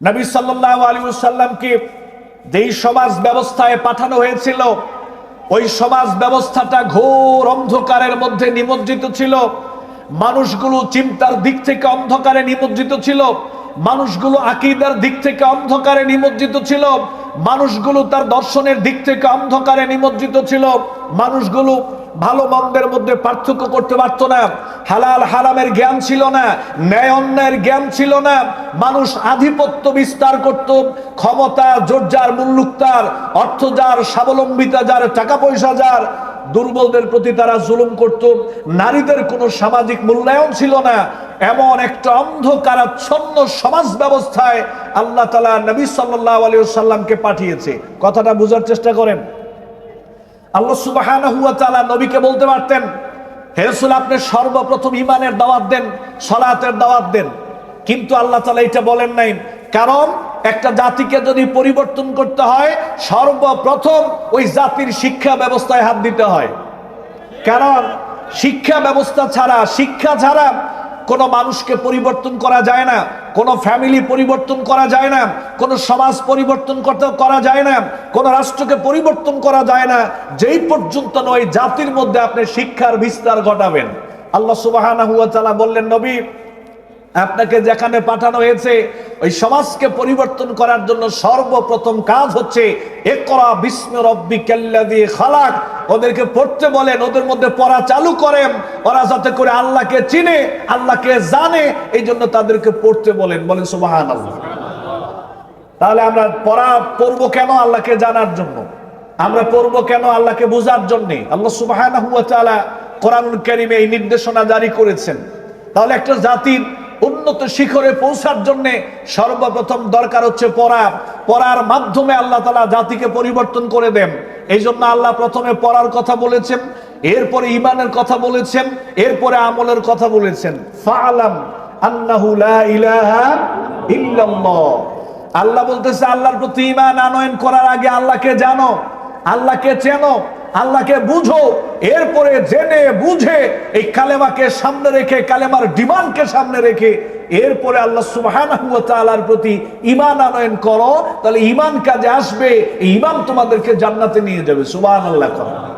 নবী সাল্লাহ আলী সাল্লামকে যেই সমাজ ব্যবস্থায় পাঠানো হয়েছিল, ওই সমাজ ব্যবস্থাটা ঘোর অন্ধকারের মধ্যে নিমজ্জিত ছিল। মানুষগুলো চিন্তার দিক থেকে অন্ধকারে নিমজ্জিত ছিল। মানুষগুলো আকিদার দিক থেকে অন্ধকারে নিমজ্জিত ছিল। মানুষগুলো তার দর্শনের দিক থেকে অন্ধকারে নিমজ্জিত ছিল। মানুষগুলো ভালো মন্দের মধ্যে পার্থক্য করতে পারতো না। হালাল হারামের জ্ঞান ছিল না, ন্যায় অন্যায়ের জ্ঞান ছিল না। মানুষ আধিপত্য বিস্তার করত, ক্ষমতা জোর যার মুল্লুক অর্থ যার স্বাবলম্বিতা যার টাকা পয়সা যার। দুর্বলদের প্রতি তারা জুলুম করত। নারীদের কোনো সামাজিক মূল্যায়ন ছিল না। এমন একটা অন্ধকারাচ্ছন্ন সমাজ ব্যবস্থায় আল্লাহ তালা নবী সাল্লাহ আলী সাল্লামকে পাঠিয়েছে। কথাটা বোঝার চেষ্টা করেন। আল্লাহ সুবাহান হুয়া নবীকে বলতে পারতেন, হে রসুল, আপনি সর্বপ্রথম ইমানের দাওয়াত দেন, সলাতের দাওয়াত দেন। কিন্তু আল্লাহ তালা এটা বলেন নাই। কারণ একটা জাতিকে যদি পরিবর্তন করতে হয়, সর্বপ্রথম ওই জাতির শিক্ষা ব্যবস্থায় হাত দিতে হয়। কারণ শিক্ষা ব্যবস্থা ছাড়া, শিক্ষা ছাড়া কোনো মানুষকে পরিবর্তন করা যায় না, কোনো ফ্যামিলি পরিবর্তন করা যায় না, কোনো সমাজ পরিবর্তন করতে করা যায় না, কোনো রাষ্ট্রকে পরিবর্তন করা যায় না, যেই পর্যন্ত নয় জাতির মধ্যে আপনি শিক্ষার বিস্তার ঘটাবেন। আল্লাহ সুবাহ বললেন, নবী আপনাকে যেখানে পাঠানো হয়েছে, ওই সমাজকে পরিবর্তন করার জন্য সর্বপ্রথম কাজ হচ্ছে একরা বিস্ম রব্বি কেল্লা দিয়ে খালাক। ওদেরকে পড়তে বলেন, ওদের মধ্যে পড়া চালু করেন। ওরা যাতে করে আল্লাহকে চিনে, আল্লাহকে জানে এই জন্য তাদেরকে পড়তে বলেন। বলেন সুবাহান তাহলে আমরা পড়া, পড়ব কেন আল্লাহকে জানার জন্য? আমরা পড়ব কেন আল্লাহকে বোঝার জন্যে? আল্লাহ সুবাহান কোরআন করিমে এই নির্দেশনা জারি করেছেন। তাহলে একটা জাতির উন্নত শিখরে পৌঁছার জন্য সর্বপ্রথম দরকার হচ্ছে পড়া। পড়ার মাধ্যমে আল্লাহ তালা জাতিকে পরিবর্তন করে দেন। এই জন্য আল্লাহ প্রথমে পড়ার কথা বলেছেন, এরপরে ইমানের কথা বলেছেন, এরপরে আমলের কথা বলেছেন। ফালাম লা ইলাহা আল্লাহ বলতেছে, আল্লাহর প্রতি ইমান আনয়ন করার আগে আল্লাহকে জানো, আল্লাহকে চেনো। আল্লাহকে বুঝো, এরপরে জেনে বুঝে এই কালেমাকে সামনে রেখে, কালেমার ডিমান্ডকে সামনে রেখে, এরপরে আল্লাহ সুবাহর প্রতি ইমান আনয়ন করো, তাহলে ইমান কাজে আসবে ইমান তোমাদেরকে জান্নাতে নিয়ে যাবে। সুবাহ আল্লাহ করো।